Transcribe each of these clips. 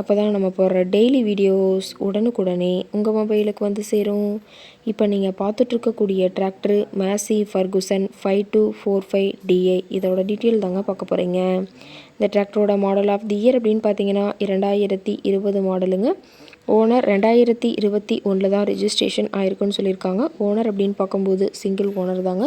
அப்போ தான் நம்ம போடுற டெய்லி வீடியோஸ் உடனுக்குடனே உங்கள் மொபைலுக்கு வந்து சேரும். இப்போ நீங்கள் பார்த்துட்ருக்கக்கூடிய tractor Massey Ferguson five two four five DI இதோட டீட்டெயில் தாங்க பார்க்க போகிறீங்க இந்த டிராக்டரோட மாடல் ஆஃப் தி இயர் அப்படின்னு பார்த்தீங்கன்னா இரண்டாயிரத்தி இருபது மாடலுங்க ஓனர் ரெண்டாயிரத்தி இருபத்தி ஒன்றில் தான் ரிஜிஸ்ட்ரேஷன் ஆயிருக்குன்னு சொல்லியிருக்காங்க. ஓனர் அப்படின்னு பார்க்கும்போது சிங்கிள் ஓனர் தாங்க.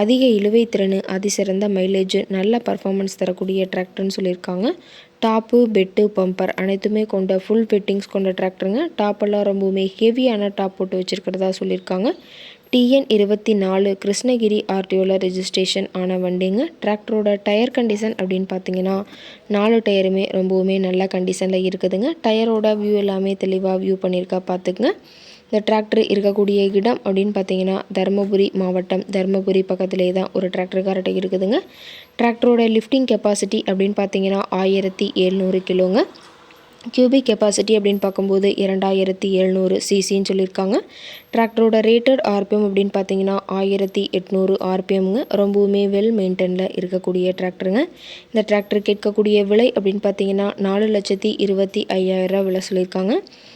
அதிக இழுவை திறன் அதிசிறந்த மைலேஜ் நல்ல பர்ஃபார்மன்ஸ் தரக்கூடிய டிராக்டர்னு சொல்லியிருக்காங்க. டாப்பு பெட்டு பம்பர் அனைத்துமே கொண்ட ஃபுல் ஃபிட்டிங்ஸ் கொண்ட டிராக்டருங்க டாப்பெல்லாம் ரொம்பவுமே ஹெவியான டாப் போட்டு வச்சுருக்கிறதா சொல்லியிருக்காங்க. டிஎன் இருபத்தி நாலு கிருஷ்ணகிரி ஆர்டிஓவில் ரெஜிஸ்ட்ரேஷன் ஆன வண்டிங்க. டிராக்டரோட டயர் கண்டிஷன் அப்படின்னு பார்த்தீங்கன்னா நாலு டயருமே ரொம்பவுமே நல்ல கண்டிஷனில் இருக்குதுங்க. டயரோட வியூ எல்லாமே தெளிவாக வியூ பண்ணியிருக்கா பார்த்துக்குங்க இந்த டிராக்டர் இருக்கக்கூடிய இடம் அப்படின்னு பார்த்தீங்கன்னா தருமபுரி மாவட்டம். தருமபுரி பக்கத்திலே தான் ஒரு டிராக்டர்கார்ட்ட இருக்குதுங்க. டிராக்டரோட லிஃப்டிங் கெப்பாசிட்டி அப்படின்னு பார்த்தீங்கன்னா ஆயிரத்தி எழுநூறு கிலோங்க. கியூபிக் கெப்பாசிட்டி அப்படின்னு பார்க்கும்போது இரண்டாயிரத்தி எழுநூறு சிசின்னு சொல்லியிருக்காங்க. டிராக்டரோட ரேட்டட் ஆர்பிஎம் அப்படின்னு பார்த்தீங்கன்னா ஆயிரத்தி எட்நூறு ஆர்பிஎம்ங்க ரொம்பவுமே வெல் மெயின்டெனில் இருக்கக்கூடிய டிராக்டருங்க இந்த டிராக்டர் கேட்கக்கூடிய விலை அப்படின்னு பார்த்தீங்கன்னா நாலு லட்சத்தி இருபத்தி ஐயாயிரம் விலை சொல்லியிருக்காங்க.